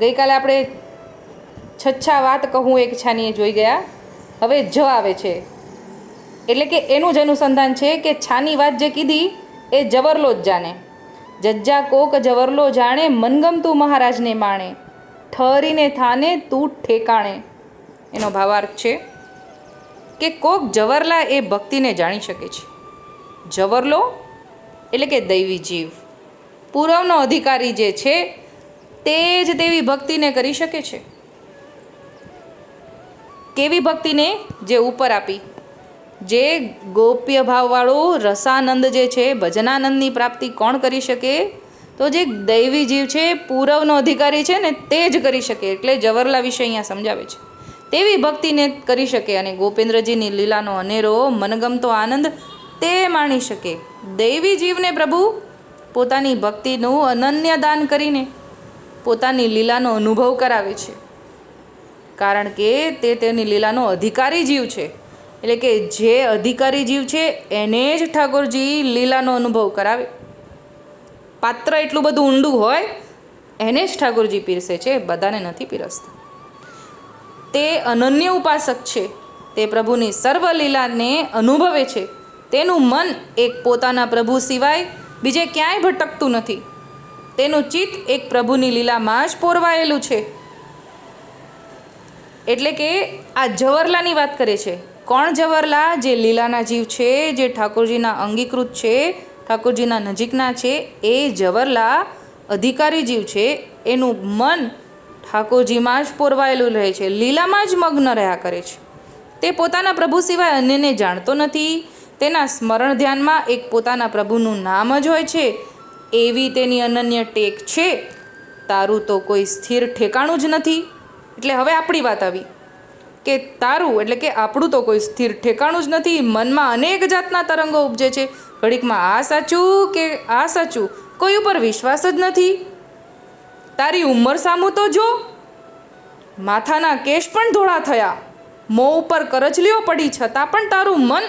ગઈકાલે આપણે છચ્છા વાત કહું એક છાનીએ જોઈ ગયા. હવે જ આવે છે. એટલે કે એનું જ અનુસંધાન છે કે છાની વાત જે કીધી એ જવરલો જ જાણે. જજ્જા કોક જવરલો જાણે, મનગમતું મહારાજને માણે. ઠરીને થાને, તું ઠેકાણે. એનો ભાવાર્થ છે કે કોક જવરલા એ ભક્તિને જાણી શકે છે. જવરલો એટલે કે દૈવી જીવ. પૂરવનો અધિકારી જે છે તે જ તેવી ભક્તિને કરી શકે છે. કેવી ભક્તિને? જે ઉપર આપી. જે ગોપ્ય ભાવવાળું રસાનંદ જે છે, ભજનાનંદની પ્રાપ્તિ કોણ કરી શકે? તો જે દૈવી જીવ છે, પૂરવનો અધિકારી છે ને તે જ કરી શકે. એટલે જવરલા વિશે અહીંયા સમજાવે છે. તેવી ભક્તિને કરી શકે અને ગોપેન્દ્રજીની લીલાનો અનેરો મનગમતો આનંદ તે માણી શકે. દૈવી જીવને પ્રભુ પોતાની ભક્તિનું અનન્ય દાન કરીને પોતાની લીલાનો અનુભવ કરાવે છે. કારણ કે તે તેની લીલાનો અધિકારી જીવ છે. એટલે કે જે અધિકારી જીવ છે, એને જ ઠાકોરજી લીલાનો અનુભવ કરાવે. પાત્ર એટલું બધું ઊંડું હોય, એને જ ઠાકોરજી પીરસે છે, બધાને નથી પીરસતા. તે અનન્ય ઉપાસક છે. તે પ્રભુની સર્વ લીલાને અનુભવે છે. તેનું મન એક પોતાના પ્રભુ સિવાય બીજે ક્યાંય ભટકતું નથી. તેનું ચિત્ત એક પ્રભુની લીલામાં જ પોરવાયેલું છે. એટલે કે આ જવરલાની વાત કરે છે. કોણ જવરલા જે લીલાના જીવ છે, જે ઠાકોરજીના અંગીકૃત છે, ઠાકોરજીના નજીકના છે, એ જવરલા અધિકારી જીવ છે. એનું મન ઠાકોરજીમાં જ પોરવાયેલું રહે છે. લીલામાં જ મગ્ન રહ્યા કરે છે. તે પોતાના પ્રભુ સિવાય અન્યને જાણતો નથી. તેના સ્મરણ ધ્યાનમાં એક પોતાના પ્રભુનું નામ જ હોય છે. એવી તેની અનન્ય ટેક છે? તારું તો કોઈ સ્થિર ઠેકાણું જ નથી. એટલે હવે આપણી વાત આવી. કે તારું, એટલે કે આપણું તો કોઈ સ્થિર ઠેકાણું જ નથી. મનમાં અનેક જાતના તરંગો ઉપજે છે. ઘડીકમાં આ સાચું કે આ સાચું? કોઈ ઉપર વિશ્વાસ જ નથી. તારી ઉંમર સામું તો જો. માથાના કેશ પણ ધોળા થયા. મોં ઉપર કરચલીઓ પડી છતાં પણ તારું મન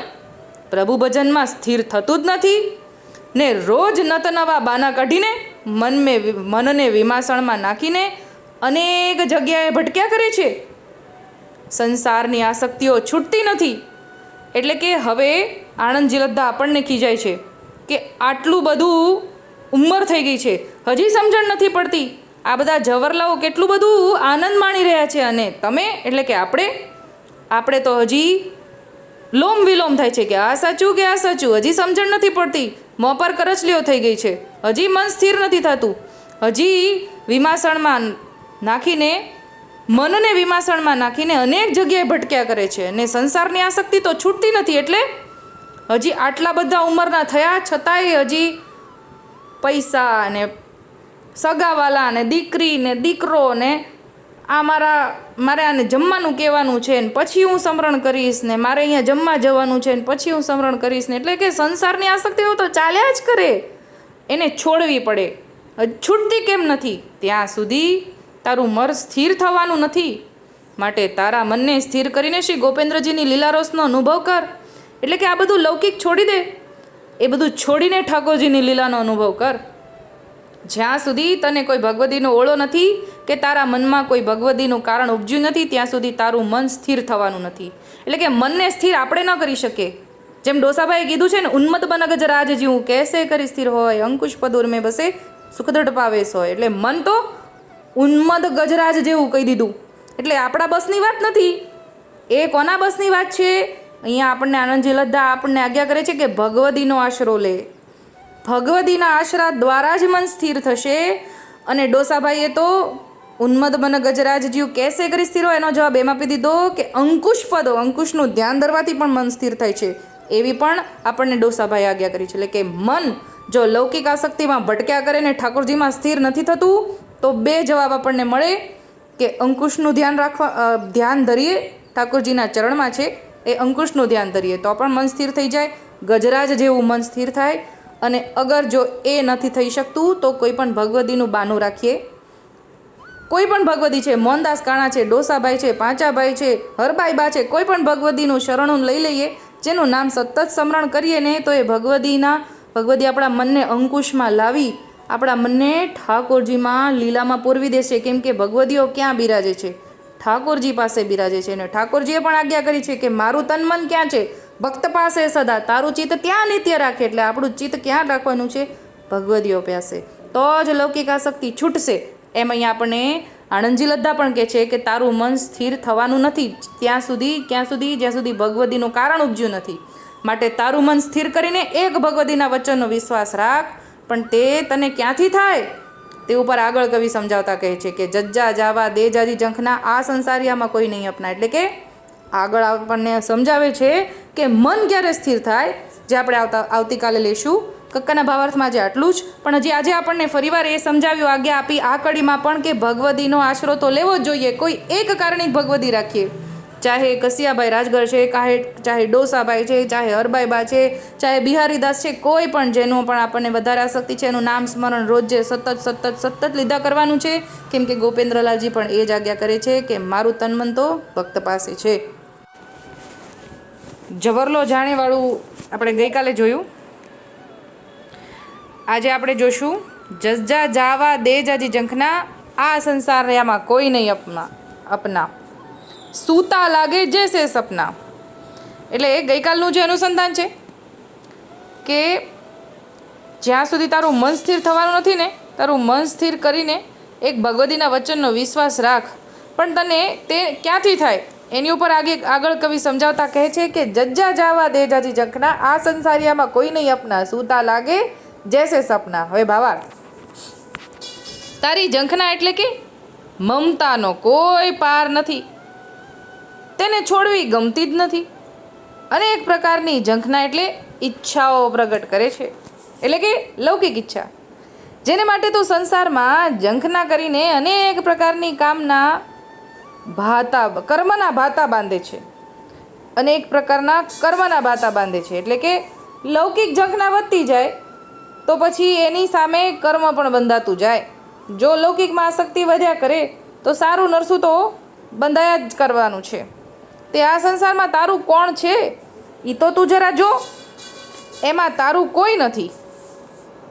પ્રભુ ભજનમાં સ્થિર થતું જ નથી. ને રોજ નત નવા બાના કાઢીને મનમે મનને વિમાસણમાં નાખીને અનેક જગ્યાએ ભટક્યા કરે છે. સંસારની આસક્તિઓ છૂટતી નથી. એટલે કે હવે આણંદ જિલ્લા આપણને ખીજાય છે કે આટલું બધું ઉંમર થઈ ગઈ છે. હજી સમજણ નથી પડતી. આ બધા જવરલાઓ કેટલું બધું આનંદ માણી રહ્યા છે અને તમે, એટલે કે આપણે આપણે તો હજી લોમ વિલોમ થાય છે કે આ સાચું કે આ સાચું? હજી સમજણ નથી પડતી. મોં પર કરચલીઓ થઈ ગઈ છે. હજી મન સ્થિર નથી થતું. હજી વિમાસણમાં નાખીને, મનને વિમાસણમાં નાખીને અનેક જગ્યાએ ભટક્યા કરે છે અને સંસારની આસક્તિ તો છૂટતી નથી એટલે હજી આટલા બધા ઉંમરના થયા છતાંય હજી પૈસા ને સગાવાલા ને દીકરી ને દીકરો ને આ મારા, મારે આને જમવાનું કહેવાનું છે ને પછી હું સમરણ કરીશ ને મારે અહીંયા જમવા જવાનું છે ને પછી હું સમરણ કરીશ ને એટલે કે સંસારની આસક્તિઓ તો ચાલ્યા જ કરે. એને છોડવી પડે. છૂટતી કેમ નથી? ત્યાં સુધી તારું મર સ્થિર થવાનું નથી. માટે તારા મનને સ્થિર કરીને શ્રી ગોપેન્દ્રજીની લીલારસનો અનુભવ કર. એટલે કે આ બધું લૌકિક છોડી દે. એ બધું છોડીને ઠાકોરજીની લીલાનો અનુભવ કર. જ્યાં સુધી તને કોઈ ભગવતીનો ઓળો નથી કે તારા મનમાં કોઈ ભગવતીનું કારણ ઉપજ્યું નથી, ત્યાં સુધી તારું મન સ્થિર થવાનું નથી. એટલે કે મનને સ્થિર આપણે ન કરી શકીએ. જેમ ડોસાભાઈએ કીધું છે ને ઉન્મત બનગજ રાજ જીવું કેસે કરી સ્થિર હોય, અંકુશ પદુર મેં બસે, સુખદઢ પાવેશ હોય. એટલે મન તો ઉન્મદ ગજરાજ જેવું કહી દીધું. એટલે આપણા બસની વાત નથી. એ કોના બસની વાત છે? અહીંયા આપણને આનંદજી લદ્દા આપણને આજ્ઞા કરે છે કે ભગવદીનો આશરો લે. ભગવદીના આશરા દ્વારા જ મન સ્થિર થશે. અને ડોસાભાઈએ તો ઉન્મદ બન ગજરાજ જીવ કેસે કરી સ્થિર એનો જવાબ એમ આપી દીધો કે અંકુશ પદો, અંકુશનું ધ્યાન ધરવાથી પણ મન સ્થિર થાય છે. એવી પણ આપણને ડોસાભાઈએ આજ્ઞા કરી છે. એટલે કે મન જો લૌકિક આસક્તિમાં ભટક્યા કરે ને ઠાકોરજીમાં સ્થિર નથી થતું, તો બે જવાબ આપણને મળે કે અંકુશનું ધ્યાન રાખવા ધ્યાન ધરીએ ઠાકોરજીના ચરણમાં છે, એ અંકુશનું ધ્યાન ધરીએ તો પણ મન સ્થિર થઈ જાય. ગજરાજ જેવું મન સ્થિર થાય. અને અગર જો એ નથી થઈ શકતું, તો કોઈ પણ ભગવદીનું બાનું રાખીએ. કોઈ પણ ભગવદી છે, મોહનદાસ કાણા છે, ડોસાભાઈ છે, પાંચાભાઈ છે હરભાઈ બા છે, કોઈ પણ ભગવદીનું શરણું લઈ લઈએ, જેનું નામ સતત સ્મરણ કરીએ ને, તો એ ભગવદીના, ભગવદી આપણા મનને અંકુશમાં લાવી, આપણા મનને ઠાકોરજીમાં લીલામાં પૂરવી દેશે, કેમ કે ભગવદીઓ ક્યાં બિરાજે છે? ઠાકોરજી પાસે બિરાજે છે અને ઠાકોરજીએ પણ આજ્ઞા કરી છે કે મારું તન મન ક્યાં છે? ભક્ત પાસે સદા તારું ચિત્ત ત્યાં નિત્ય રાખે એટલે આપણું ચિત્ત ક્યાં રાખવાનું છે? ભગવદીઓ પાસે તો જ લૌકિક આસક્તિ છૂટશે. એમ અહીંયા આપણને આણંદજી લદ્દા પણ કહે છે કે તારું મન સ્થિર થવાનું નથી. ત્યાં સુધી, ક્યાં સુધી? જ્યાં સુધી ભગવદીનું કારણ ઉપજ્યું નથી. માટે તારું મન સ્થિર કરીને એક ભગવદીના વચનનો વિશ્વાસ રાખ. પણ તે તને ક્યાંથી થાય? તે ઉપર આગળ કવિ સમજાવતા કહે છે કે જજ્જા જાવા દે જાજી જંખના આ સંસારિયામાં કોઈ નહીં અપના એટલે કે આગળ આપણને સમજાવે છે કે મન ક્યારે સ્થિર થાય, જે આપણે આવતા, આવતીકાલે લેશું. કક્કાના ભાવાર્થમાં જે આટલું જ. પણ હજી આજે આપણને ફરીવાર એ સમજાવ્યું આજ્ઞા આપી આ કડીમાં પણ કે ભગવદીનો આશરો તો લેવો જ જોઈએ, કોઈ એક કારણિક ભગવદી રાખીએ. ચાહે કસિયાભાઈ રાજગર છે ચાહે ચાહે ડોસાભાઈ છે, ચાહે હરબાઈબા છે, ચાહે બિહારીદાસ છે, કોઈ પણ જેનું પણ આપણને વધારે આસક્તિ છે, એનું નામ સ્મરણ રોજે સતત સતત સતત લીધા કરવાનું છે. કેમ કે ગોપેન્દ્રલાલજી પણ એ જ આજ્ઞા કરે છે કે મારું તન મન તો ભક્ત પાસે છે. જવરલો જાણેવાળું આપણે ગઈકાલે જોયું. આજે આપણે જોશું, જજ્જા જાવા દે જાજી જંખના આ સંસારમાં કોઈ નહીં અપના અપના. સૂતા લાગે જૈસે સપના. એટલે ગઈકાલનું જે અનુસંધાન છે, કે જ્યાં સુધી તારું મન સ્થિર થવાનું નથી ને, તારું મન સ્થિર કરીને એક ભગવદીના વચનનો વિશ્વાસ રાખ. પણ તને તે ક્યાંથી થાય? એની ઉપર આગે આગળ કવિ સમજાવતા કહે છે કે, જજ્જા જાવા દે જાજી જંખના આ સંસારિયામાં કોઈ નહીં અપના, સૂતા લાગે જેસે સપના. હવે ભાવા તારી જંખના એટલે કે મમતાનો કોઈ પાર નથી. તેને છોડવી ગમતી જ નથી. અનેક પ્રકારની જંખના એટલે ઈચ્છાઓ પ્રગટ કરે છે. એટલે કે લૌકિક ઈચ્છા. જેને માટે તું સંસારમાં જંખના કરીને અનેક પ્રકારની કામના ભાતા, કર્મના ભાતા બાંધે છે. અને એક પ્રકારના કર્મના ભાતા બાંધે છે. એટલે કે લૌકિક ઝંખના વધતી જાય, તો પછી એની સામે કર્મ પણ બંધાતું જાય. જો લૌકિકમાં આસક્તિ વધ્યા કરે, તો સારું નરસું તો બંધાયા જ કરવાનું છે. તે આ સંસારમાં તારું કોણ છે? એ તો તું જરા જો. એમાં તારું કોઈ નથી.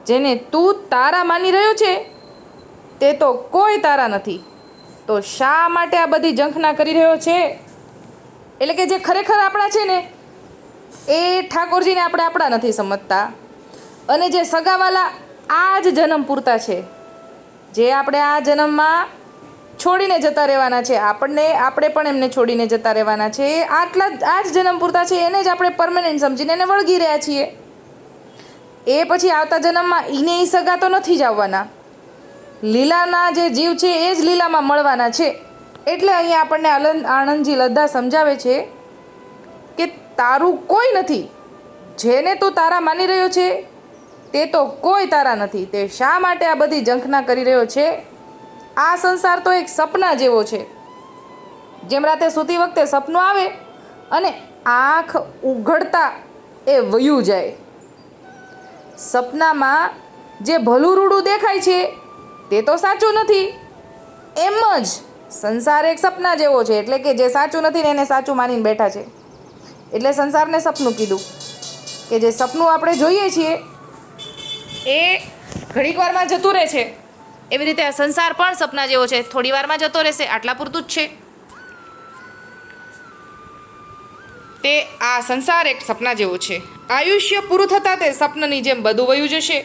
જેને તું તારા માની રહ્યો છે, તે તો કોઈ તારા નથી. તો શા માટે આ બધી ઝંખના કરી રહ્યો છે? એટલે કે જે ખરેખર આપણા છે ને, એ ઠાકોરજીને આપણે આપણા નથી સમજતા. અને જે સગાવાલા આ જ જન્મ પૂરતા છે. જે આપણે આ જન્મમાં છોડીને જતા રહેવાના છે. આપણને, આપણે પણ એમને છોડીને જતા રહેવાના છે. આટલા આ જ જન્મ પૂરતા છે. એને જ આપણે પરમનન્ટ સમજીને એને વળગી રહ્યા છીએ. એ પછી આવતા જન્મમાં એને એ સગા તો નથી જ આવવાના. લીલાના જે જીવ છે, એ જ લીલામાં મળવાના છે. એટલે અહીંયા આપણને આનંદ આનંદજી લદ્દા સમજાવે છે કે તારું કોઈ નથી. જેને તું તારા માની રહ્યો છે, તે તો કોઈ તારા નથી. તે શા માટે આ બધી ઝંખના કરી રહ્યો છે? આ સંસાર તો એક સપના જેવો છે. જેમ રાતે સૂતી વખતે સપનું આવે અને આંખ ઉઘડતા એ વયું જાય. સપનામાં જે ભલું રૂડું દેખાય છે તે તો સાચું નથી. એમ જ સંસાર એક સપના જેવો છે, એટલે કે જે સાચું નથી ને એને સાચું માનીને બેઠા છે. એટલે સંસારને સપનું કીધું કે જે સપનું આપણે જોઈએ છીએ, એ ઘડીક વારમાં જતું રહે છે. એવી રીતે આ સંસાર પણ સપના જેવો છે, થોડી વારમાં જતો રહેશે, આટલા પૂરતું જ છે. તે આ સંસાર એક સપના જેવો છે. આયુષ્ય પૂરું થતાં તે સપનની જેમ બધું વયું જશે.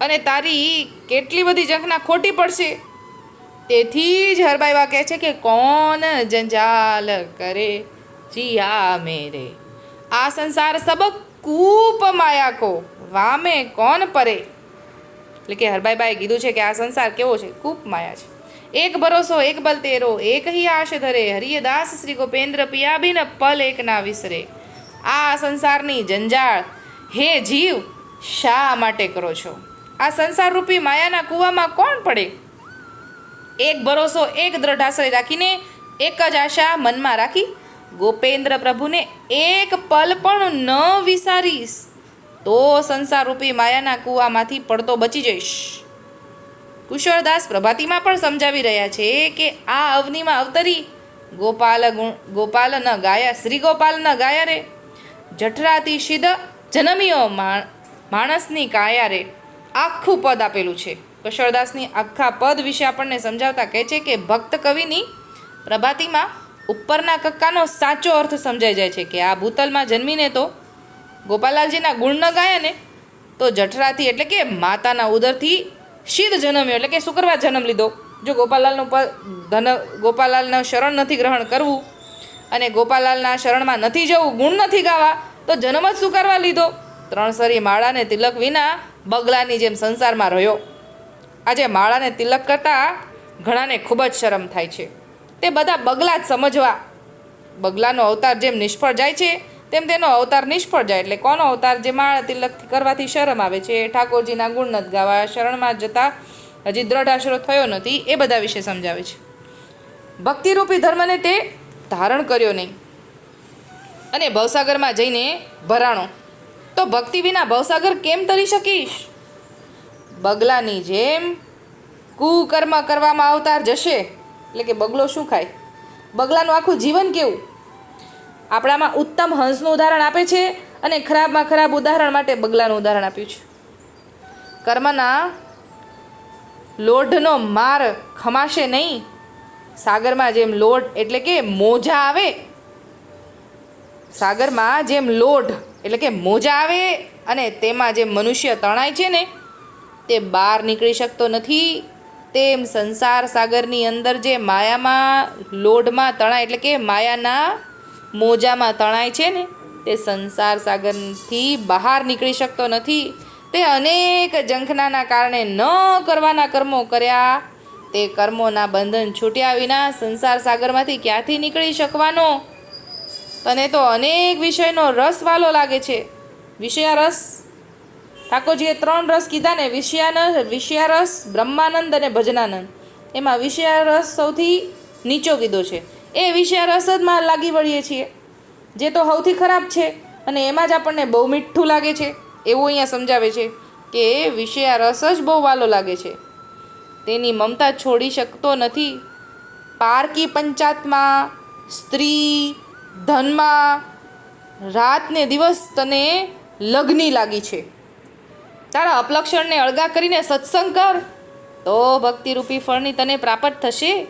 અને તારી કેટલી બધી જંખના ખોટી પડશે? તેથી જ હરબાઈવા કહે છે કે કોણ જંજાલ કરે? જીયા મેરે. આ સંસાર સબક કૂપ માયા કો. વામે કોણ પરે? એટલે કે હરબાઈબાએ કીધું છે કે આ સંસાર કેવો છે? કૂપ માયા છે. એક ભરોસો, એક બલ તેરો, એક હી આશ ધરે. હરિય દાસ શ્રી ગોપેન્દ્ર પિયાબીન પલ એક ના વિસરે. આ સંસારની જંજાળ હે જીવ શા માટે કરો છો? આ સંસાર રૂપી માયાના કૂવામાં કોણ પડે? એક ભરોસો, એક દ્રઢ આશ્રય રાખીને એક જ આશા મનમાં રાખી ગોપેન્દ્ર પ્રભુને એક પલ પણ ન વિસારીશ, તો સંસારરૂપી માયાના કૂવામાંથી પડતો બચી જઈશ. કુશળદાસ પ્રભાતીમાં પણ સમજાવી રહ્યા છે કે આ અવનીમાં અવતરી ગોપાલ ગુણ, ગોપાલ ન ગાયા, શ્રી ગોપાલ ન ગાયા રે. જઠરાતી શિદ જનમીઓ માણસની કાયા રે. આખું પદ આપેલું છે. કશોળદાસની આખા પદ વિશે આપણને સમજાવતા કહે છે કે ભક્ત કવિની પ્રભાતિમાં ઉપરના કક્કાનો સાચો અર્થ સમજાઈ જાય છે કે આ ભૂતલમાં જન્મીને તો ગોપાલાલજીના ગુણ ન ગાય ને તો જઠરાથી એટલે કે માતાના ઉદરથી શીદ જન્મ્યો એટલે કે શુક્રવાર જન્મ લીધો. જો ગોપાલાલનું ધન, ગોપાલાલનું શરણ નથી ગ્રહણ કરવું અને ગોપાલાલના શરણમાં નથી જવું, ગુણ નથી ગાવા, તો જન્મ જ સ્વીકારવા લીધો. ત્રણ સરી માળાને તિલક વિના બગલાની જેમ સંસારમાં રહ્યો. આજે માળાને તિલક કરતાં ઘણાને ખૂબ જ શરમ થાય છે. તે બધા બગલા જ સમજવા. બગલાનો અવતાર જેમ નિષ્ફળ જાય છે, તેમ તેનો અવતાર નિષ્ફળ જાય એટલે કોનો અવતાર જે માળા તિલક કરવાથી શરમ આવે છે? ઠાકોરજીના ગુણ નથી ગાવા શરણમાં જતા હજી દ્રઢ આશરો થયો નથી, એ બધા વિશે સમજાવે છે. ભક્તિરૂપી ધર્મને તે ધારણ કર્યો નહીં. અને ભવસાગરમાં જઈને ભરાણો તો ભક્તિ વિના ભવસાગર કેમ તરી શકીશ? બગલાની જેમ કુકર્મ કરવામાં અવતાર જશે. એટલે કે બગલો શું ખાય? બગલાનું આખું જીવન કેવું? આપણામાં ઉત્તમ હંસનું ઉદાહરણ આપે છે અને ખરાબમાં ખરાબ ઉદાહરણ માટે બગલાનું ઉદાહરણ આપ્યું છે. કર્મના લોઢનો માર ખમાશે નહીં. સાગરમાં જેમ લોઢ એટલે કે મોજા આવે, સાગરમાં જેમ લોઢ એટલે કે મોજા આવે અને તેમાં જે મનુષ્ય તણાય છે ને, તે બહાર નીકળી શકતો નથી. તેમ સંસાર સાગરની અંદર જે માયામાં લોઢમાં તણાય, એટલે કે માયાના મોજામાં તણાય છે ને, તે સંસાર સાગરથી બહાર નીકળી શકતો નથી. તે અનેક જંખનાના કારણે ન કરવાના કર્મો કર્યા. તે કર્મોના બંધન છૂટ્યા વિના સંસાર સાગરમાંથી ક્યાંથી નીકળી શકવાનો? તને તો અનેક વિષયનો રસ વાલો લાગે છે. વિષયા રસ. ઠાકોરજીએ ત્રણ રસ કીધા ને વિષયાન વિષયારસ બ્રહ્માનંદ અને ભજનાનંદ. એમાં વિષયારસ સૌથી નીચો કીધો છે. એ વિષયારસ જ માં લાગી વળીએ છીએ. જે તો સૌથી ખરાબ છે અને એમાં જ આપણને બહુ મીઠું લાગે છે. એવું અહીંયા સમજાવે છે કે વિષયારસ જ બહુ વાલો લાગે છે. તેની મમતા છોડી શકતો નથી. પારકી પંચાતમાં, સ્ત્રી ધનમાં રાત ને દિવસ તને લગ્ની લાગી છે. તારા અપલક્ષણને અળગા કરીને સત્સંગ કર, તો ભક્તિરૂપી ફળની તને પ્રાપ્ત થશે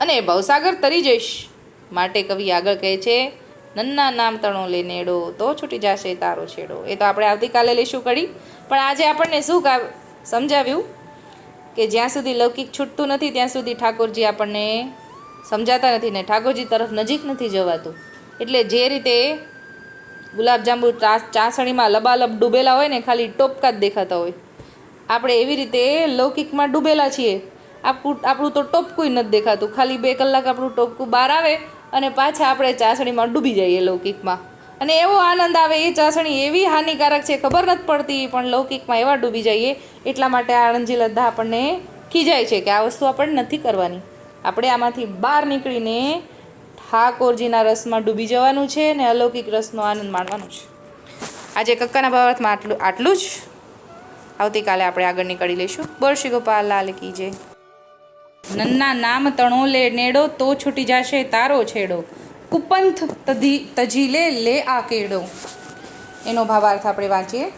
અને ભવસાગર તરી જઈશ. માટે કવિ આગળ કહે છે, નન્ના નામ તણો લે નેડો, તો છૂટી જશે તારો છેડો. એ તો આપણે આવતીકાલે લઈશું કડી. પણ આજે આપણને શું સમજાવ્યું? કે જ્યાં સુધી લૌકિક છૂટતું નથી, ત્યાં સુધી ઠાકોરજી આપણને સમજાતા નથી ને ઠાકોરજી તરફ નજીક નથી જવાતું. એટલે જે રીતે ગુલાબજાંબુ ચાસણીમાં લબાલબ ડૂબેલા હોય ને, ખાલી ટોપકા જ દેખાતા હોય. આપણે એવી રીતે લૌકિકમાં ડૂબેલા છીએ. આપણું આપણું તો ટોપકું નથી દેખાતું. ખાલી બે કલાક આપણું ટોપકું બહાર આવે અને પાછા આપણે ચાસણીમાં ડૂબી જઈએ લૌકિકમાં. અને એવો આનંદ આવે, એ ચાસણી એવી હાનિકારક છે, ખબર નથી પડતી, પણ લૌકિકમાં એવા ડૂબી જઈએ, એટલા માટે આનંદજી લદ્દા આપણને ખીજાય છે કે આ વસ્તુ આપણે નથી કરવાની. આપણે આમાંથી બહાર નીકળીને ઠાકોરજીના રસમાં ડૂબી જવાનું છે અને અલૌકિક રસનો આનંદ માણવાનો છે. આજે કક્કાના ભાવાર્થમાં આટલું આટલું જ. આવતીકાલે આપણે આગળ નીકળી લઈશું. બોલ શ્રી ગોપાલ લાલ કી જય. નન્ના નામ તણો લે નેડો, તો છૂટી જશે તારો છેડો. કુપંથ તધી તજી લે લે આ કેડો. એનો ભાવાર્થ આપણે વાંચીએ.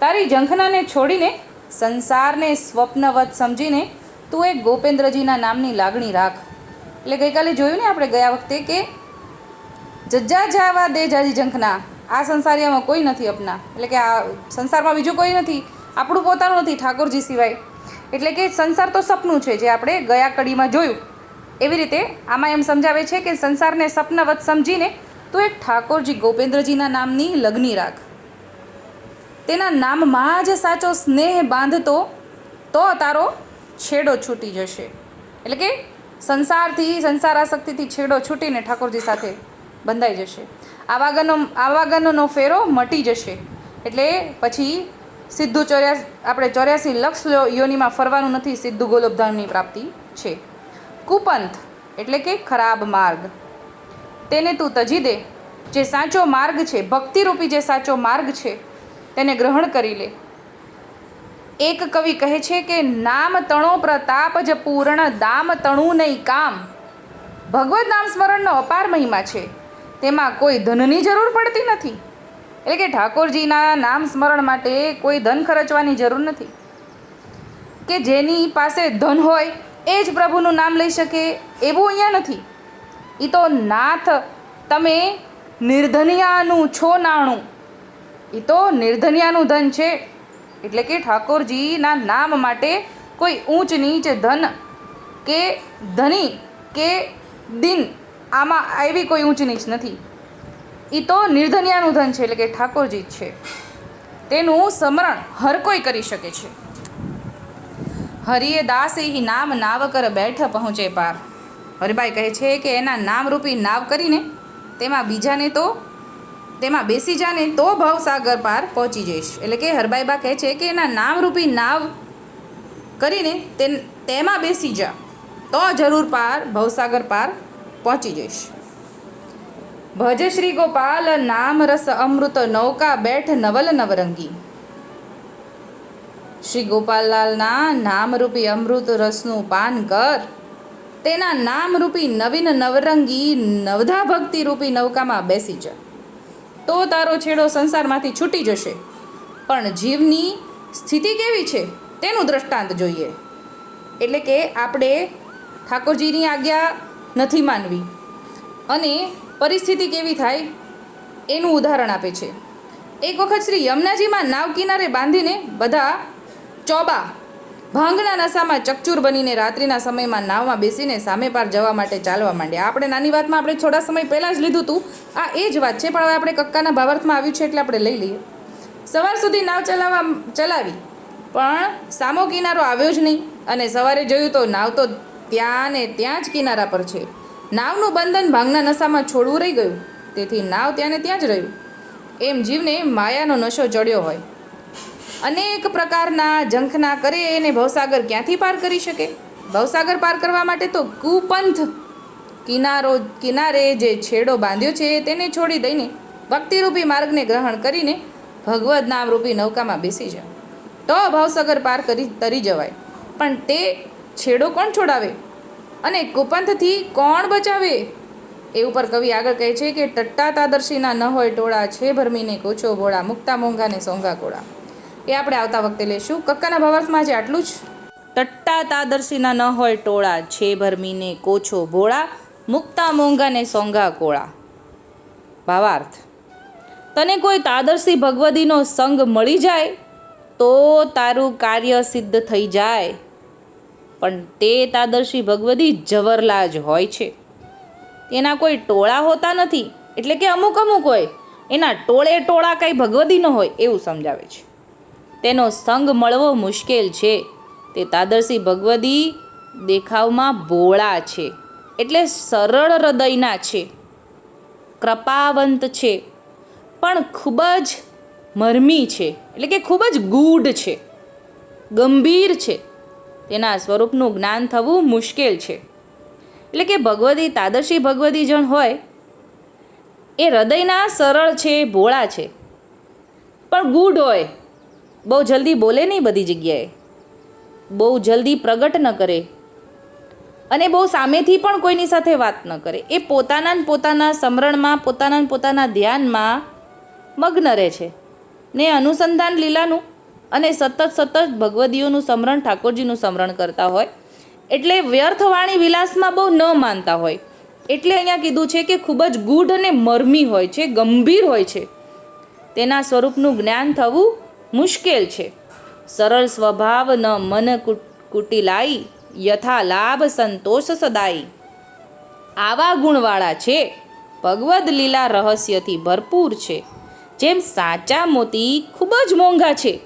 તારી જંખનાને છોડીને, સંસારને સ્વપ્નવત સમજીને તું એક ગોપેન્દ્રજીના નામની લાગણી રાખ. એટલે ગઈકાલે જોયું ને આપણે ગયા વખતે કે જજ્જા જાવા દે જાજી ઝંખના. આ સંસારિયામાં કોઈ નથી અપના. એટલે કે આ સંસારમાં બીજું કોઈ નથી. આપણું પોતાનું નથી, ઠાકોરજી સિવાય. એટલે કે સંસાર તો સપનું છે જે આપણે ગયા કડીમાં જોયું. એવી રીતે આમાં એમ સમજાવે છે કે સંસારને સપનવત સમજીને તું એક ઠાકોરજી ગોપેન્દ્રજીના નામની લગ્ની રાખ. તેના નામમાં જ સાચો સ્નેહ બાંધતો તો તારો છેડો છૂટી જશે. એટલે કે સંસારથી સંસાર આસક્તિથી છેડો છૂટીને ઠાકોરજી સાથે બંધાઈ જશે. આવાગનો આવાગનનો ફેરો મટી જશે. એટલે પછી સીધું ચોર્યાસી, આપણે ચોર્યાસી લક્ષ યોનીમાં ફરવાનું નથી સીધું ગોલોબધામની પ્રાપ્તિ છે. કુપંથ એટલે કે ખરાબ માર્ગ. તેને તું તજી દે. જે સાચો માર્ગ છે, ભક્તિરૂપી જે સાચો માર્ગ છે, તેને ગ્રહણ કરી લે. એક કવિ કહે છે કે, નામ તણો પ્રતાપ જ પૂર્ણ, દામ તણું નહીં કામ. ભગવત નામ સ્મરણનો અપાર મહિમા છે. તેમાં કોઈ ધનની જરૂર પડતી નથી. એટલે કે ઠાકોરજીના નામ સ્મરણ માટે કોઈ ધન ખર્ચવાની જરૂર નથી. કે જેની પાસે ધન હોય, એ જ પ્રભુનું નામ લઈ શકે, એવું અહીંયા નથી. એ તો નાથ, તમે નિર્ધનિયાનું છો નાણું. એ તો નિર્ધનિયાનું ધન છે. એટલે કે ઠાકોરજીના નામ માટે કોઈ ઊંચ નીચ ધન કે ધની કે દિન આમાં આવી કોઈ ઊંચ નીચ નથી. એ તો નિર્ધનિયાનું ધન છે એટલે કે ઠાકોરજી જ છે. તેનું સ્મરણ હર કોઈ કરી શકે છે. હરિએ દાસ એ નામ નાવ કર બેઠ પહોંચે પાર. હરિભાઈ કહે છે કે એના નામરૂપી નાવ કરીને તેમાં બીજાને તો તેમાં બેસી જાને તો ભવસાગર પાર પહોંચી જઈશ. એટલે કે હરબાઈબા કહે છે કે એના નામરૂપી નાવ કરીને તેમાં બેસી જા. તો જરૂર પાર, ભવસાગર પાર પહોંચી જઈશ. ભજ શ્રી ગોપાલ, નામ રસ અમૃત નૌકા, બેઠ નવલ નવરંગી. શ્રી ગોપાલલાલના નામરૂપી અમૃત રસનું પાન કર. તેના નામરૂપી નવીન નવરંગી, નવધા ભક્તિ રૂપી નૌકામાં બેસી જા. તો તારો છેડો સંસારમાંથી છૂટી જશે. પણ જીવની સ્થિતિ કેવી છે તેનું દ્રષ્ટાંત જોઈએ. એટલે કે આપણે ઠાકોરજીની આજ્ઞા નથી માનવી. અને પરિસ્થિતિ કેવી થાય એનું ઉદાહરણ આપે છે. એક વખત શ્રી યમુનાજીમાં નાવ કિનારે બાંધીને બધા ચોબા ભાંગના નશામાં ચકચૂર બનીને રાત્રિના સમયમાં નાવમાં બેસીને સામે પાર જવા માટે ચાલવા માંડ્યા. આપણે નાની વાતમાં આપણે થોડા સમય પહેલાં જ લીધું હતું આ એ જ વાત છે, પણ હવે આપણે કક્કાના ભાવાર્થમાં આવ્યું છે એટલે આપણે લઈ લઈએ. સવાર સુધી નાવ ચલાવવા ચલાવી. પણ સામો કિનારો આવ્યો જ નહીં અને સવારે જોયું તો નાવ તો ત્યાં ને ત્યાં જ કિનારા પર છે. નાવનું બંધન ભાંગના નશામાં છોડવું રહી ગયું. તેથી નાવ ત્યાં ને ત્યાં જ રહ્યું. એમ જીવને માયાનો નશો ચડ્યો હોય. અનેક પ્રકારના ઝંખના કરે એને ભવસાગર ક્યાંથી પાર કરી શકે? ભવસાગર પાર કરવા માટે તો કુપંથ કિનારો, કિનારે જે છેડો બાંધ્યો છે તેને છોડી દઈને ભક્તિરૂપી માર્ગને ગ્રહણ કરીને ભગવદ નામરૂપી નૌકામાં બેસી જાય. તો ભવસાગર પાર કરી, તરી જવાય. પણ તે છેડો કોણ છોડાવે? અને કુપંથથી કોણ બચાવે? એ ઉપર કવિ આગળ કહે છે કે ટટ્ટા તાદર્શીના ન હોય ટોળા, છે ભરમીને કોચો ભોળા, મુક્તા મોંઘાને સોંઘા કોળા. એ આપણે આવતા વખતે લઈશું કક્કાના ભાવાર્થમાં આજે આટલું જ. ટટ્ટા તાદર્શીના ન હોય ટોળા છે ભરમીને કોછો ભોળા, મુક્તા મોંઘાને સોંઘા કોળા. ભાવાર્થ. તને કોઈ તાદર્શી ભગવદીનો સંગ મળી જાય, તો તારું કાર્ય સિદ્ધ થઈ જાય. પણ તે તાદર્શી ભગવદી જવરલા જ હોય છે. એના કોઈ ટોળા હોતા નથી, એટલે કે અમુક અમુક હોય. એના ટોળે ટોળા કંઈ ભગવદીનો હોય, એવું સમજાવે છે. તેનો સંગ મળવો મુશ્કેલ છે. તે તાદર્શી ભગવદી દેખાવમાં ભોળા છે. એટલે સરળ હૃદયના છે. કૃપાવંત છે. પણ ખૂબ જ મરમી છે. એટલે કે ખૂબ જ ગૂઢ છે. ગંભીર છે. તેના સ્વરૂપનું જ્ઞાન થવું મુશ્કેલ છે. એટલે કે ભગવદી તાદર્શી ભગવદી જણ હોય, એ હૃદયના સરળ છે, ભોળા છે. પણ ગૂઢ હોય બહુ જલ્દી બોલે નહીં બધી જગ્યાએ. બહુ જલ્દી પ્રગટ ન કરે. અને બહુ સામેથી પણ કોઈની સાથે વાત ન કરે. એ પોતાના પોતાના સમરણમાં, પોતાના પોતાના ધ્યાનમાં મગ્ન રહે છે. ને અનુસંધાન લીલાનું અને સતત સતત ભગવદીઓનું સમરણ, ઠાકોરજીનું સમરણ કરતા હોય. એટલે વ્યર્થ વાણી વિલાસમાં બહુ ન માનતા હોય. એટલે અહીંયા કીધું છે કે ખૂબ જ ગૂઢ અને મરમી હોય છે, ગંભીર હોય છે. તેના સ્વરૂપનું જ્ઞાન થવું મુશ્કેલ છે. સરળ સ્વભાવ ન મન કુટ- કુટિલાઈ, યથા લાભ સંતોષ સદાઈ. આવા ગુણવાળા છે. ભગવદ લીલા રહસ્યથી ભરપૂર છે. જેમ સાચા મોતી ખૂબ જ મોંઘા છે.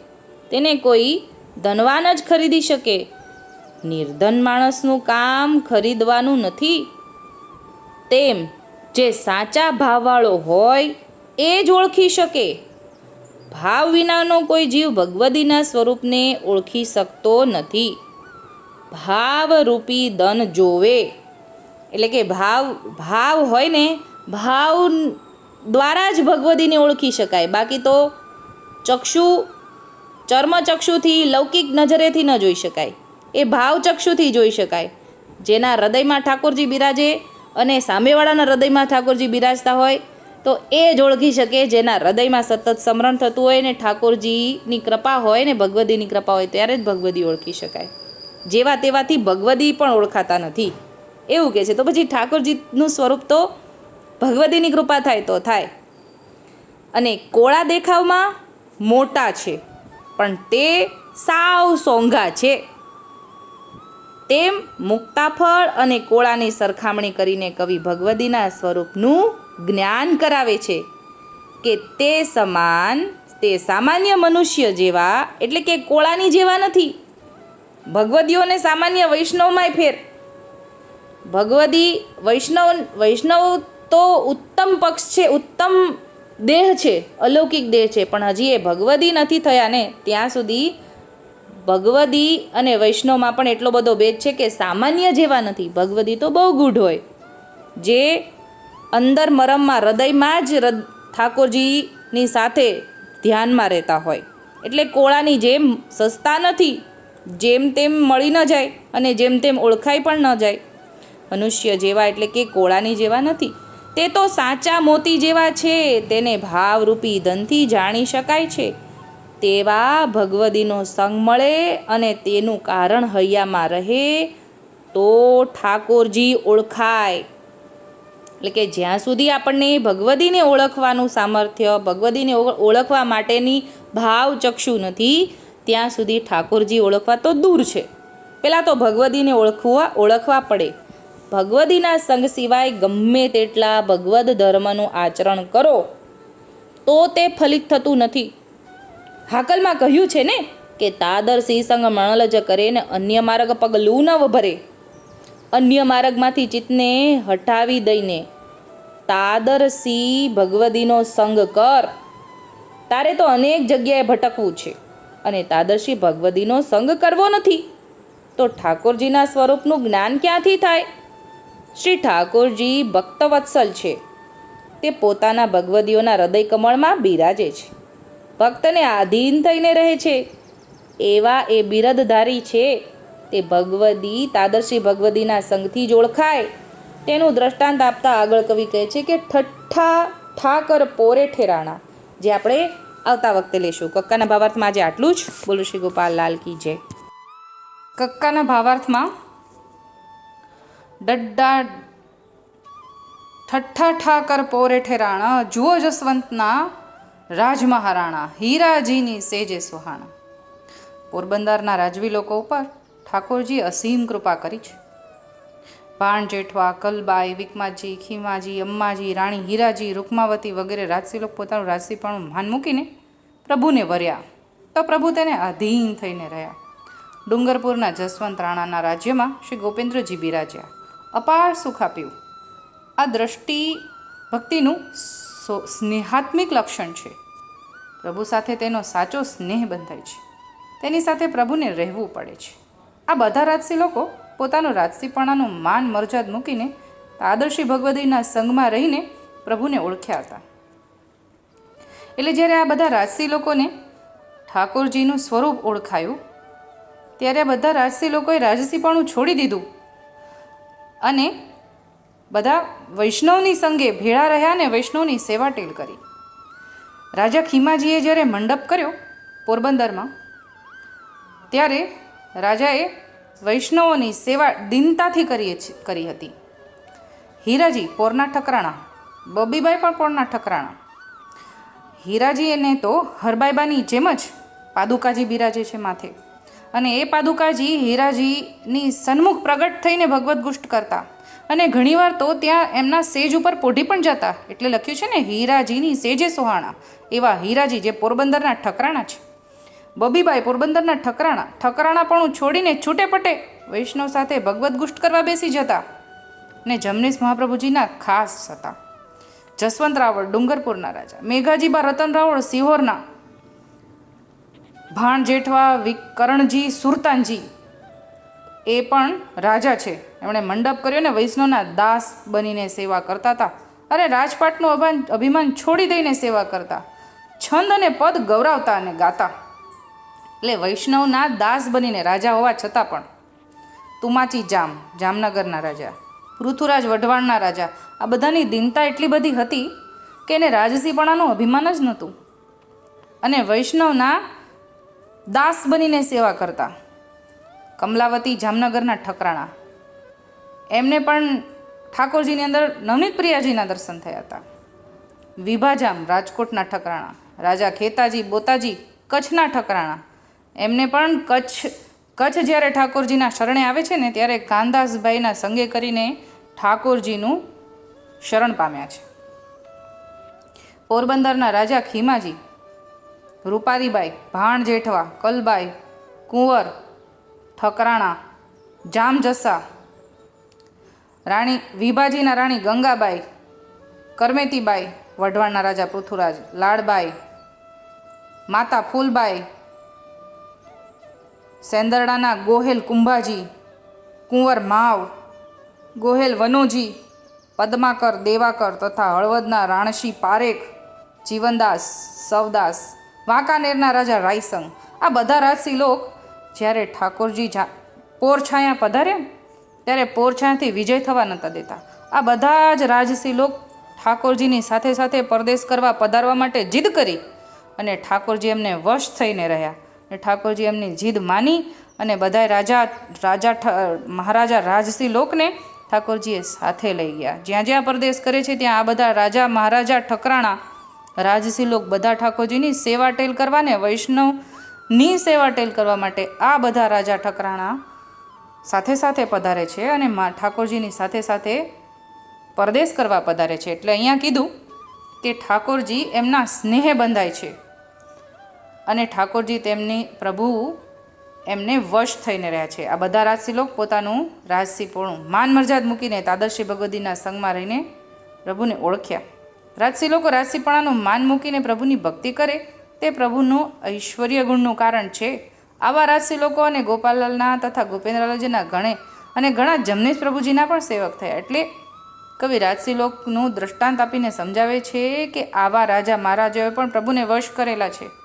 તેને કોઈ ધનવાન જ ખરીદી શકે. નિર્ધન માણસનું કામ ખરીદવાનું નથી. તેમ જે સાચા ભાવવાળો હોય એ જ ઓળખી શકે. ભાવ વિનાનો કોઈ જીવ ભગવદીના સ્વરૂપને ઓળખી શકતો નથી. ભાવરૂપી ધન જોવે. એટલે કે ભાવ ભાવ હોય ને, ભાવ દ્વારા જ ભગવદીને ઓળખી શકાય. બાકી તો ચક્ષુ, ચર્મચક્ષુથી લૌકિક નજરેથી ન જોઈ શકાય. એ ભાવ ચક્ષુથી જોઈ શકાય. જેના હૃદયમાં ઠાકોરજી બિરાજે અને સામેવાળાના હૃદયમાં ઠાકોરજી બિરાજતા હોય તો એ જ ઓળખી શકે જેના હૃદયમાં સતત સ્મરણ થતું હોય ને ઠાકોરજીની કૃપા હોય ને ભગવદીની કૃપા હોય ત્યારે જ ભગવદી ઓળખી શકાય. જેવા તેવાથી ભગવદી પણ ઓળખાતા નથી. એવું કહે છે. તો પછી ઠાકોરજીનું સ્વરૂપ તો ભગવદીની કૃપા થાય તો થાય. અને કોળા દેખાવમાં મોટા છે. પણ તે સાવ સોંઘા છે. તેમ મુક્તાફળ અને કોળાની સરખામણી કરીને કવિ ભગવદીના સ્વરૂપનું જ્ઞાન કરાવે છે કે તે સમાન, તે સામાન્ય મનુષ્ય જેવા, એટલે કે કોળાની જેવા નથી. ભગવદીઓને સામાન્ય વૈષ્ણવમાંય ફેર. ભગવદી વૈષ્ણવ વૈષ્ણવ તો ઉત્તમ પક્ષ છે, ઉત્તમ દેહ છે, અલૌકિક દેહ છે, પણ હજી એ ભગવદી નથી થયા ને, ત્યાં સુધી ભગવદી અને વૈષ્ણવમાં પણ એટલો બધો ભેદ છે કે સામાન્ય જેવા નથી. ભગવદી તો બહુ ગૂઢ હોય. જે અંદર મરમમાં હૃદયમાં જ ઠાકોરજીની સાથે ધ્યાનમાં રહેતા હોય. એટલે કોળાની જેમ સસ્તા નથી, જેમ તેમ મળી ન જાય અને જેમ તેમ ઓળખાઈ પણ ન જાય. મનુષ્ય જેવા એટલે કે કોળાની જેવા નથી. તે તો સાચા મોતી જેવા છે, તેને ભાવરૂપી ધનથી જાણી શકાય છે. તેવા ભગવદીનો સંગ મળે અને તેનું કારણ હૈયામાં રહે, તો ઠાકોરજી ઓળખાય. એટલે કે જ્યાં સુધી આપણને ભગવદીને ઓળખવાનું સામર્થ્ય, ભગવદીને ઓળખવા માટેની ભાવ ચક્ષુ નથી, ત્યાં સુધી ઠાકોરજી ઓળખવા તો દૂર છે. પહેલાં તો ભગવદીને ઓળખવા ઓળખવા પડે. ભગવદીના સંગ સિવાય ગમે તેટલા ભગવદ ધર્મનું આચરણ કરો, તો તે ફલિત થતું નથી. હાકલમાં કહ્યું છે ને કે તાદર સિંહ સંગ મણલજ કરે ને અન્ય માર્ગ પગલું ન ભરે. અન્ય માર્ગમાંથી ચિત્તને હટાવી દઈને, તાદરસી ભગવદીનો સંગ કર. તારે તો અનેક જગ્યાએ ભટકવું છે અને તાદર્શી ભગવદીનો સંગ કરવો નથી. તો ઠાકોરજીના સ્વરૂપનું જ્ઞાન ક્યાંથી થાય? શ્રી ઠાકોરજી ભક્તવત્સલ છે. તે પોતાના ભગવદીઓના હૃદય કમળમાં બિરાજે છે. ભક્તને આધીન થઈને રહે છે. એવા એ બિરદધારી છે તે ભગવદી, તાદર્શી ભગવદીના સંગથી જ ઓળખાય. તેનું દ્રષ્ટાંત આપતા આગળ કવિ કહે છે કે ઠઠ્ઠા ઠાકર પોરે ઠેરાણા. જે આપણે આવતા વખતે લેશું. કક્કાના ભાવાર્થમાં આજે આટલું જ. બોલું શ્રી ગોપાલ લાલ કી જય. કક્કાના ભાવાર્થમાં ડડ્ડા ઠઠ્ઠા ઠાકર પોરે ઠેરાણા, જુઓ જસવંતના રાજમહારાણા, હીરાજીની સેજે સુહાણા. પોરબંદરના રાજવી લોકો ઉપર ઠાકોરજી અસીમ કૃપા કરી છે. ભાણ જેઠવા, કલબાઈ, વિકમાજી, ખીમાજી, અમ્માજી, રાણી હીરાજી, રૂકમાવતી વગેરે રાજસી લોકો પોતાનું રાજસીપણું માન મૂકીને પ્રભુને વર્યા. તો પ્રભુ તેને આધીન થઈને રહ્યા. ડુંગરપુરના જસવંત રાણાના રાજ્યમાં શ્રી ગોપેન્દ્રજી બિરાજ્યા. અપાર સુખ આપ્યું. આ દ્રષ્ટિ ભક્તિનું સ્નેહાત્મિક લક્ષણ છે. પ્રભુ સાથે તેનો સાચો સ્નેહ બંધાય છે. તેની સાથે પ્રભુને રહેવું પડે છે. આ બધા રાજસી લોકો પોતાનું રાજસીપણાનું માન મરજાદ મૂકીને આદર્શી ભગવદીના સંગમાં રહીને પ્રભુને ઓળખ્યા હતા. એટલે જ્યારે આ બધા રાજસી લોકોને ઠાકોરજીનું સ્વરૂપ ઓળખાયું, ત્યારે આ બધા રાજસી લોકોએ રાજસીપણું છોડી દીધું અને બધા વૈષ્ણવની સંગે ભેળા રહ્યા અને વૈષ્ણવની સેવા ટેલ કરી. રાજા ખીમાજીએ જ્યારે મંડપ કર્યો પોરબંદરમાં, ત્યારે રાજાએ વૈષ્ણવોની સેવા દીનતાથી કરી છે- કરી હતી. હીરાજી પોરના ઠકરાણા, બબીબાઈ પણ પોરના ઠકરાણા. હીરાજી એને તો હરબાઈબાની જેમ જ પાદુકાજી બિરાજે છે માથે. અને એ પાદુકાજી હીરાજીની સન્મુખ પ્રગટ થઈને ભગવદ્ ગુષ્ટ કરતા. અને ઘણીવાર તો ત્યાં એમના સેજ ઉપર પોઢી પણ જતા. એટલે લખ્યું છે ને, હીરાજીની સેજે સોહાણા. એવા હીરાજી જે પોરબંદરના ઠકરાણા છે. બબીબાઈ પોરબંદરના ઠકરાણા. ઠકરાણાપણું છોડીને છૂટે પટે વૈષ્ણવ સાથે ભગવદ્ ગુષ્ટ કરવા બેસી જતા ને જમનીશ મહાપ્રભુજીના ખાસ હતા જસવંત રાવળ, ડુંગરપુરના રાજા. મેઘાજીબા, રતન રાવળ, સિહોરના. ભાણ જેઠવા કરણજી, સુરતાનજી. એ પણ રાજા છે. એમણે મંડપ કર્યો ને વૈષ્ણવના દાસ બનીને સેવા કરતા હતા. અરે રાજપાટનું અભિમાન છોડી દઈને સેવા કરતા. છંદ અને પદ ગૌરાવતા અને ગાતા. એટલે વૈષ્ણવના દાસ બનીને રાજા હોવા છતાં પણ. તુમાચી જામ, જામનગરના રાજા. પૃથુરાજ વઢવાણના રાજા. આ બધાની દીનતા એટલી બધી હતી કે એને રાજસીપણાનું અભિમાન જ નહોતું. અને વૈષ્ણવના દાસ બનીને સેવા કરતા. કમલાવતી જામનગરના ઠકરાણા. એમને પણ ઠાકોરજીની અંદર નવનીત પ્રિયાજીના દર્શન થયા હતા. વિભાજામ, રાજકોટના ઠકરાણા. રાજા ખેતાજી, બોતાજી, કચ્છના ઠકરાણા. એમને પણ કચ્છ કચ્છ જ્યારે ઠાકોરજીના શરણે આવે છે ને, ત્યારે કાંદાસભાઈના સંગે કરીને ઠાકોરજીનું શરણ પામ્યા છે. પોરબંદરના રાજા ખીમાજી, રૂપારીબાઈ, ભાણ જેઠવા, કલબાઈ, કુંવર, ઠકરાણા જામજસ્સા રાણી, વિભાજીના રાણી ગંગાબાઈ, કરમેતીબાઈ, વઢવાણના રાજા પૃથુરાજ લાડબાઈ, માતા ફૂલબાઈ સેંદરડાના ગોહેલ કુંભાજી, કુંવર માવ, ગોહેલ વનોજી, પદ્માકર દેવાકર તથા હળવદના રાણશી પારેખ, જીવનદાસ, સવદાસ, વાંકાનેરના રાજા રાયસંગ. આ બધા રાજસી લોક જ્યારે ઠાકોરજી જા પોરછાયા પધાર્યા ત્યારે પોરછાયાથી વિજય થવા નહોતા દેતા. આ બધા જ રાજસી લોક ઠાકોરજીની સાથે સાથે પરદેશ કરવા પધારવા માટે જીદ કરી અને ઠાકોરજી એમને વશ થઈને રહ્યા. ઠાકોરજી એમની જીદ માની અને બધાય રાજા રાજા મહારાજા રાજસિંહ લોકને ઠાકોરજીએ સાથે લઈ ગયા. જ્યાં જ્યાં પરદેશ કરે છે ત્યાં આ બધા રાજા, મહારાજા, ઠકરાણા રાજસિંહ લોક બધા ઠાકોરજીની સેવા ટેલ કરવા ને વૈષ્ણવની સેવા ટેલ કરવા માટે આ બધા રાજા, ઠકરાણા સાથે સાથે પધારે છે અને ઠાકોરજીની સાથે સાથે પરદેશ કરવા પધારે છે. એટલે અહીંયા કીધું કે ઠાકોરજી એમના સ્નેહે બંધાય છે. અને ઠાકોરજી તેમની પ્રભુ એમને વશ થઈને રહ્યા છે. આ બધા રાજસી લોક પોતાનું રાજસીપણું માન મર્યાદ મૂકીને તાદર્શી ભગવદીના સંગમાં રહીને પ્રભુને ઓળખ્યા. રાજસી લોકો રાજસીપણાનું માન મૂકીને પ્રભુની ભક્તિ કરે, તે પ્રભુનું ઐશ્વર્ય ગુણનું કારણ છે. આવા રાજસી લોકો અને ગોપાલલાલના તથા ગોપેન્દ્રલાલજીના ગણે અને ઘણા જમનેશ પ્રભુજીના પણ સેવક થયા. એટલે કવિ રાજસી લોકનું દ્રષ્ટાંત આપીને સમજાવે છે કે આવા રાજા મહારાજાઓએ પણ પ્રભુને વશ કરેલા છે.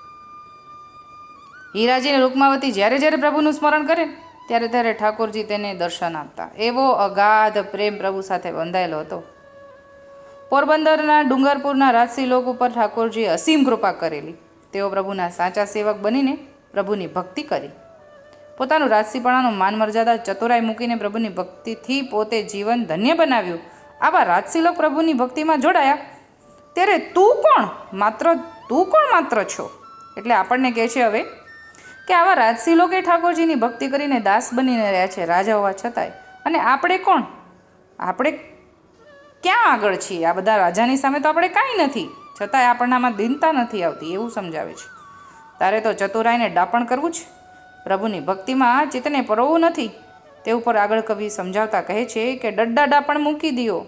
હીરાજીને રૂકમાવતી જ્યારે જ્યારે પ્રભુનું સ્મરણ કરે, ત્યારે ત્યારે ઠાકોરજી તેને દર્શન આપતા. એવો અગાધ પ્રેમ પ્રભુ સાથે બંધાયેલો હતો. પોરબંદરના, ડુંગરપુરના રાજસી લોક ઉપર ઠાકોરજીએ અસીમ કૃપા કરેલી. તેઓ પ્રભુના સાચા સેવક બનીને પ્રભુની ભક્તિ કરી. પોતાનું રાજસીપણાનું માન મર્યાદા ચતુરાઈ મૂકીને પ્રભુની ભક્તિથી પોતે જીવન ધન્ય બનાવ્યું. આવા રાજસી લોક પ્રભુની ભક્તિમાં જોડાયા? ત્યારે તું કોણ? માત્ર, તું કોણ માત્ર છો? એટલે આપણને કહે છે હવે કે આવા રાજસી લોકો ઠાકોરજીની ભક્તિ કરીને દાસ બનીને રહ્યા છે, રાજા હોવા છતાંય. અને આપણે કોણ? આપણે ક્યાં આગળ છીએ? આ બધા રાજાની સામે તો આપણે કાંઈ નથી. છતાંય આપણનામાં દિનતા નથી આવતી, એવું સમજાવે છે. તારે તો ચતુરાઈને ડાપણ કરવું જ. પ્રભુની ભક્તિમાં ચિત્તને પરોવું નથી. તે ઉપર આગળ કવિ સમજાવતા કહે છે કે ડડ્ડા ડાપણ મૂકી દ્યો,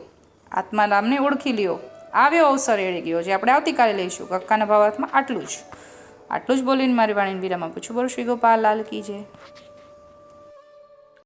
આત્મા નામને ઓળખી લ્યો. આવ્યો અવસર એળી ગયો, જે આપણે આવતીકાલે લઈશું. કક્કાના ભાવાર્થમાં આટલું જ. આટલું જ બોલીને મારી વાણીને વિરામ આપું છું. બોલો શ્રી ગોપાલ લાલ કી જય.